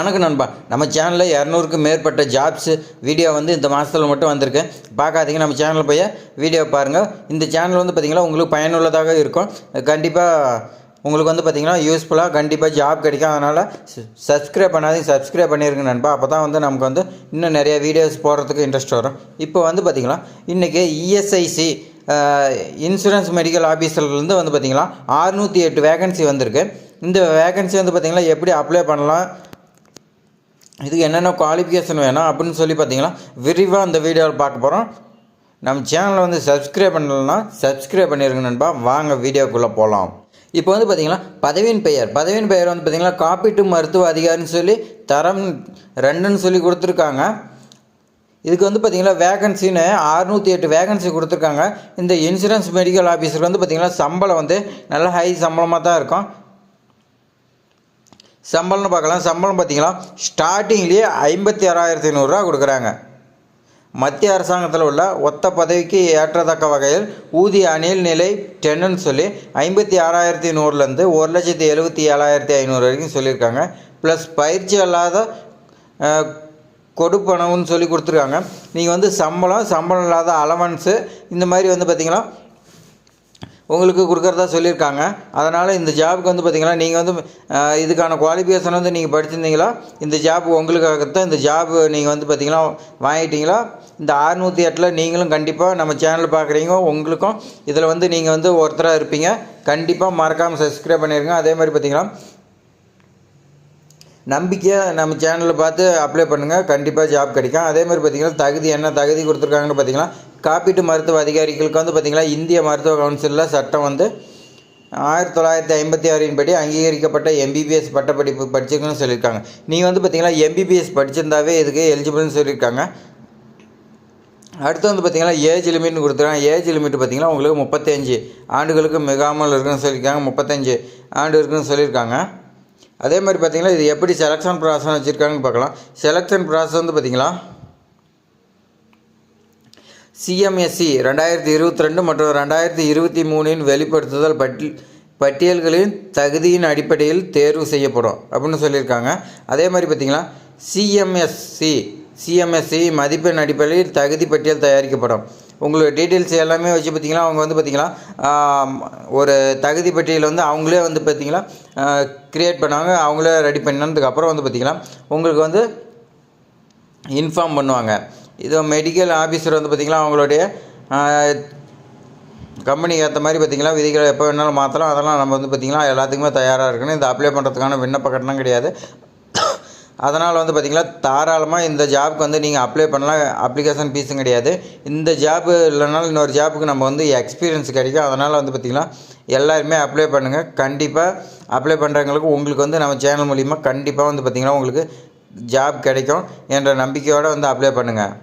வணக்கம் நண்பா. நம்ம சேனலில் இரநூறுக்கும் மேற்பட்ட ஜாப்ஸு வீடியோ வந்து இந்த மாதத்தில் மட்டும் வந்திருக்கு. பார்க்காதீங்க நம்ம சேனலில் போய் வீடியோ பாருங்கள் இந்த சேனல் வந்து பார்த்திங்கன்னா உங்களுக்கு பயனுள்ளதாக இருக்கும். கண்டிப்பாக உங்களுக்கு வந்து பார்த்திங்கன்னா யூஸ்ஃபுல்லாக கண்டிப்பாக ஜாப் கிடைக்கும். அதனால் சப்ஸ்கிரைப் பண்ணாதீங்க. சப்ஸ்கிரைப் பண்ணியிருங்க நண்பா. அப்போ தான் வந்து நமக்கு வந்து இன்னும் நிறைய வீடியோஸ் போடுறதுக்கு இன்ட்ரெஸ்ட் வரும். இப்போ வந்து பார்த்திங்கன்னா இன்றைக்கி இஎஸ்ஐசி இன்சூரன்ஸ் மெடிக்கல் ஆஃபீஸர்லேருந்து வந்து பார்த்திங்கன்னா அறுநூற்றி எட்டு வேகன்சி வந்திருக்கு. இந்த வேகன்சி வந்து பார்த்திங்கன்னா எப்படி அப்ளை பண்ணலாம்? இதுக்கு என்னென்ன குவாலிஃபிகேஷன் வேணும் அப்படின்னு சொல்லி பார்த்தீங்கன்னா விரிவாக அந்த வீடியோவில் பார்க்க போகிறோம் நம்ம சேனலை வந்து சப்ஸ்கிரைப் பண்ணலன்னா சப்ஸ்கிரைப் பண்ணிருங்க நண்பா. வாங்க வீடியோக்குள்ளே போகலாம் இப்போ வந்து பார்த்தீங்கன்னா பதவியின் பெயர். பதவியின் பெயர் வந்து பார்த்தீங்கன்னா காப்பீட்டு மருத்துவ அதிகாரின்னு சொல்லி தரம் ரெண்டுன்னு சொல்லி கொடுத்துருக்காங்க. இதுக்கு வந்து பார்த்தீங்கன்னா வேகன்சின்னு அறுநூற்றி எட்டு வேகன்சி கொடுத்துருக்காங்க. இந்த இன்சூரன்ஸ் மெடிக்கல் ஆஃபீஸருக்கு வந்து பார்த்தீங்கன்னா சம்பளம் வந்து நல்ல ஹை சம்பளமாக தான் இருக்கும். சம்பளம்னு பார்க்கலாம். சம்பளம் பார்த்தீங்கன்னா ஸ்டார்டிங்லேயே ஐம்பத்தி ஆறாயிரத்தி ஐநூறுரூவா கொடுக்குறாங்க. மத்திய அரசாங்கத்தில் உள்ள ஒத்த பதவிக்கு ஏற்றத்தக்க வகையில் ஊதிய அணில் நிலை டென்னுன்னு சொல்லி ஐம்பத்தி ஆறாயிரத்தி நூறுலேருந்து ஒரு லட்சத்தி எழுபத்தி ஏழாயிரத்தி ஐநூறு வரைக்கும் சொல்லியிருக்காங்க. ப்ளஸ் பயிற்சி அல்லாத கொடுப்பணம்னு சொல்லி கொடுத்துருக்காங்க. நீங்கள் வந்து சம்பளம் சம்பளம் இல்லாத அலவன்ஸு இந்த மாதிரி வந்து பார்த்திங்கன்னா உங்களுக்கு கொடுக்குறதா சொல்லியிருக்காங்க. அதனால் இந்த ஜாபுக்கு வந்து பார்த்திங்கன்னா நீங்கள் வந்து இதுக்கான குவாலிஃபிகேஷன் வந்து நீங்கள் படிச்சிருந்தீங்களா? இந்த ஜாப் உங்களுக்காகத்தான் இந்த ஜாப் நீங்கள் வந்து பார்த்திங்கன்னா வாங்கிட்டீங்களா? இந்த அறுநூற்றி எட்டில் நீங்களும் கண்டிப்பாக நம்ம சேனல் பார்க்குறீங்க உங்களுக்கும். இதில் வந்து நீங்கள் வந்து ஒருத்தராக இருப்பீங்க. கண்டிப்பாக மறக்காமல் சப்ஸ்கிரைப் பண்ணிடுங்க அதே மாதிரி பார்த்திங்கன்னா நம்பிக்கையாக நம்ம சேனலில் பார்த்து அப்ளை பண்ணுங்கள் கண்டிப்பாக ஜாப் கிடைக்கும். அதே மாதிரி பார்த்திங்கன்னா தகுதி என்ன தகுதி கொடுத்துருக்காங்கன்னு பார்த்தீங்கன்னா காப்பீட்டு மருத்துவ அதிகாரிகளுக்கு வந்து பார்த்திங்கன்னா இந்திய மருத்துவ கவுன்சிலில் சட்டம் வந்து ஆயிரத்தி தொள்ளாயிரத்தி ஐம்பத்தி ஆறின் படி அங்கீகரிக்கப்பட்ட எம்பிபிஎஸ் பட்டப்படிப்பு படிச்சிருக்குன்னு சொல்லியிருக்காங்க. நீங்கள் வந்து பார்த்திங்கன்னா எம்பிபிஎஸ் படிச்சிருந்தாவே இதுக்கு எலிஜிபிள்னு சொல்லியிருக்காங்க. அடுத்து வந்து பார்த்திங்கன்னா ஏஜ் லிமிட்னு கொடுத்துருக்காங்க. ஏஜ் லிமிட் பார்த்திங்கன்னா உங்களுக்கு முப்பத்தஞ்சு ஆண்டுகளுக்கு மிகாமல் இருக்குன்னு சொல்லியிருக்காங்க. முப்பத்தஞ்சு ஆண்டு இருக்குன்னு சொல்லியிருக்காங்க. அதே மாதிரி பார்த்திங்கன்னா இது எப்படி செலெக்ஷன் ப்ராசஸ் வச்சுருக்காங்கன்னு பார்க்கலாம். செலெக்ஷன் ப்ராசஸ் வந்து பார்த்திங்களா சிஎம்எஸ்சி ரெண்டாயிரத்தி இருபத்தி ரெண்டு மற்றும் ரெண்டாயிரத்தி இருபத்தி மூணின் வெளிப்படுத்துதல் பட்டி பட்டியல்களின் தகுதியின் அடிப்படையில் தேர்வு செய்யப்படும் அப்படின்னு சொல்லியிருக்காங்க. அதே மாதிரி பார்த்திங்கன்னா சிஎம்எஸ்சி சிஎம்எஸ்சி மதிப்பெண் அடிப்படையில் தகுதி பட்டியல் தயாரிக்கப்படும். உங்களோட டீட்டெயில்ஸ் எல்லாமே வச்சு பார்த்திங்கன்னா அவங்க வந்து பார்த்திங்கன்னா ஒரு தகுதி பட்டியல் வந்து அவங்களே வந்து பார்த்திங்கன்னா க்ரியேட் பண்ணாங்க அவங்களே ரெடி பண்ணதுக்கப்புறம் வந்து பார்த்திங்கன்னா உங்களுக்கு வந்து இன்ஃபார்ம் பண்ணுவாங்க. இது மெடிக்கல் ஆஃபீஸர் வந்து பார்த்திங்கன்னா அவங்களுடைய கம்பெனிக்கு ஏற்ற மாதிரி பார்த்திங்கன்னா விதிகளை எப்போ வேணாலும் மாற்றலாம் அதெல்லாம் நம்ம வந்து பார்த்திங்கன்னா எல்லாத்துக்குமே தயாராக இருக்கணும். இந்த அப்ளை பண்ணுறதுக்கான விண்ணப்ப கட்டணம் கிடையாது. அதனால் வந்து பார்த்திங்கன்னா தாராளமாக இந்த ஜாப்க்கு வந்து நீங்கள் அப்ளை பண்ணலாம். அப்ளிகேஷன் ஃபீஸும் கிடையாது. இந்த ஜாப் இல்லைனாலும் இன்னொரு ஜாப்புக்கு நம்ம வந்து எக்ஸ்பீரியன்ஸ் கிடைக்கும். அதனால் வந்து பார்த்திங்கன்னா எல்லாருமே அப்ளை பண்ணுங்கள் கண்டிப்பாக அப்ளை பண்ணுறவங்களுக்கு உங்களுக்கு வந்து நம்ம சேனல் மூலிமா கண்டிப்பாக வந்து பார்த்திங்கன்னா உங்களுக்கு ஜாப் கிடைக்கும் என்ற நம்பிக்கையோடு வந்து அப்ளை பண்ணுங்கள்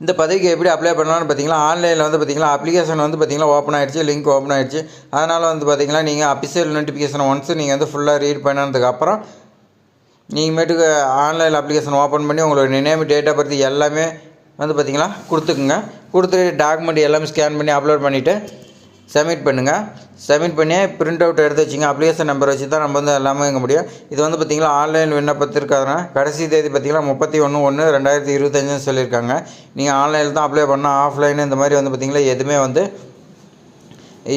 இந்த பதவிக்கு எப்படி அப்ளை பண்ணலாம்னு பார்த்தீங்கன்னா ஆன்லைனில் வந்து பார்த்தீங்கன்னா அப்ளிகேஷன் வந்து பார்த்தீங்கன்னா ஓப்பன் ஆகிடுச்சு லிங்க் ஓப்பன் ஆகிடுச்சு அதனால் வந்து பார்த்தீங்கன்னா நீங்கள் அஃபிஷியல் நோட்டிஃபிகேஷன் ஒன்ஸ் நீங்கள் வந்து ஃபுல்லாக ரீட் பண்ணதுக்கப்புறம் நீங்கள் மேட்டுக்கு ஆன்லைன் அப்ளிகேஷன் ஓப்பன் பண்ணி உங்களோட நேம் டேட் ஆஃப் பர்த் எல்லாமே வந்து பார்த்தீங்கன்னா கொடுத்துக்குங்க. கொடுத்துட்டு டாக்குமெண்ட் எல்லாமே ஸ்கேன் பண்ணி அப்லோட் பண்ணிவிட்டு சப்மிட் பண்ணுங்கள் சப்மிட் பண்ணி பிரிண்ட் அவுட் எடுத்து வச்சிங்க. அப்ளிகேஷன் நம்பர் வச்சு தான் நம்ம வந்து எல்லாமே இங்கே முடியும். இது வந்து பார்த்திங்கன்னா ஆன்லைன் விண்ணப்பத்திற்கான கடைசி தேதி பார்த்திங்கன்னா முப்பத்தி ஒன்று ஒன்று ரெண்டாயிரத்தி இருபத்தஞ்சுன்னு சொல்லியிருக்காங்க. நீங்கள் ஆன்லைனில் தான் அப்ளை பண்ணால் ஆஃப்லைன் இந்த மாதிரி வந்து பார்த்திங்கன்னா எதுவுமே வந்து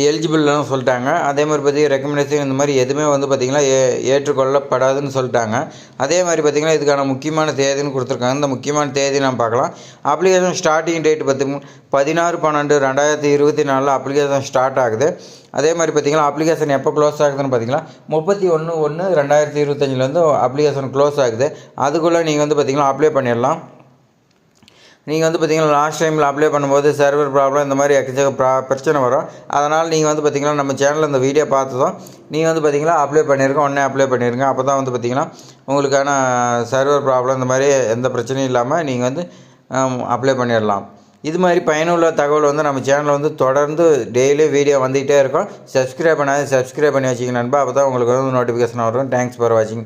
எலிஜிபிள்னு சொல்லிட்டாங்க. அதே மாதிரி பார்த்திங்கன்னா ரெக்கமெண்டேஷன் இந்த மாதிரி எதுவுமே வந்து பார்த்திங்கன்னா ஏ ஏற்றுக்கொள்ளப்படாதுன்னு சொல்லிட்டாங்க. அதே மாதிரி பார்த்திங்கன்னா இதுக்கான முக்கியமான தேதின்னு கொடுத்துருக்காங்க. இந்த முக்கியமான தேதி நம்ம பார்க்கலாம். அப்ளிகேஷன் ஸ்டார்டிங் டேட் பத்து பதினாறு பன்னெண்டு ரெண்டாயிரத்தி இருபத்தி நாலில் அப்ளிகேஷன் ஸ்டார்ட் ஆகுது. அதே மாதிரி பார்த்திங்கன்னா அப்ளிகேஷன் எப்போ க்ளோஸ் ஆகுதுன்னு பார்த்திங்கன்னா முப்பத்தி ஒன்று ஒன்று ரெண்டாயிரத்தி இருபத்தஞ்சிலேருந்து அப்ளிகேஷன் க்ளோஸ் ஆகுது. அதுக்குள்ளே நீங்கள் வந்து பார்த்திங்கன்னா அப்ளை பண்ணிடலாம். நீங்கள் வந்து பார்த்தீங்கன்னா லாஸ்ட் டைமில் அப்ளை பண்ணும்போது சர்வர் ப்ராப்ளம் இந்த மாதிரி எக்கச்சக்க ப்ரா பிரச்சனை வரும். அதனால் நீங்கள் வந்து பார்த்தீங்கன்னா நம்ம சேனலில் இந்த வீடியோ பார்த்ததும் நீங்கள் வந்து பார்த்தீங்கன்னா அப்ளை பண்ணியிருக்கோம் உடனே அப்ளை பண்ணிருங்க. அப்போ தான் வந்து பார்த்தீங்கன்னா உங்களுக்கான சர்வர் ப்ராப்ளம் இந்த மாதிரி எந்த பிரச்சனையும் இல்லாமல் நீங்கள் வந்து அப்ளை பண்ணிடலாம் இது மாதிரி பயனுள்ள தகவல் வந்து நம்ம சேனலில் வந்து தொடர்ந்து டெய்லி வீடியோ வந்துகிட்டே இருக்கும். சப்ஸ்கிரைப் பண்ணாது சப்ஸ்கிரைப் பண்ணி வச்சிங்க நண்பா. அப்போ தான் உங்களுக்கு வந்து நோட்டிஃபிகேஷன் வரும். தேங்க்ஸ் ஃபார் வாட்சிங்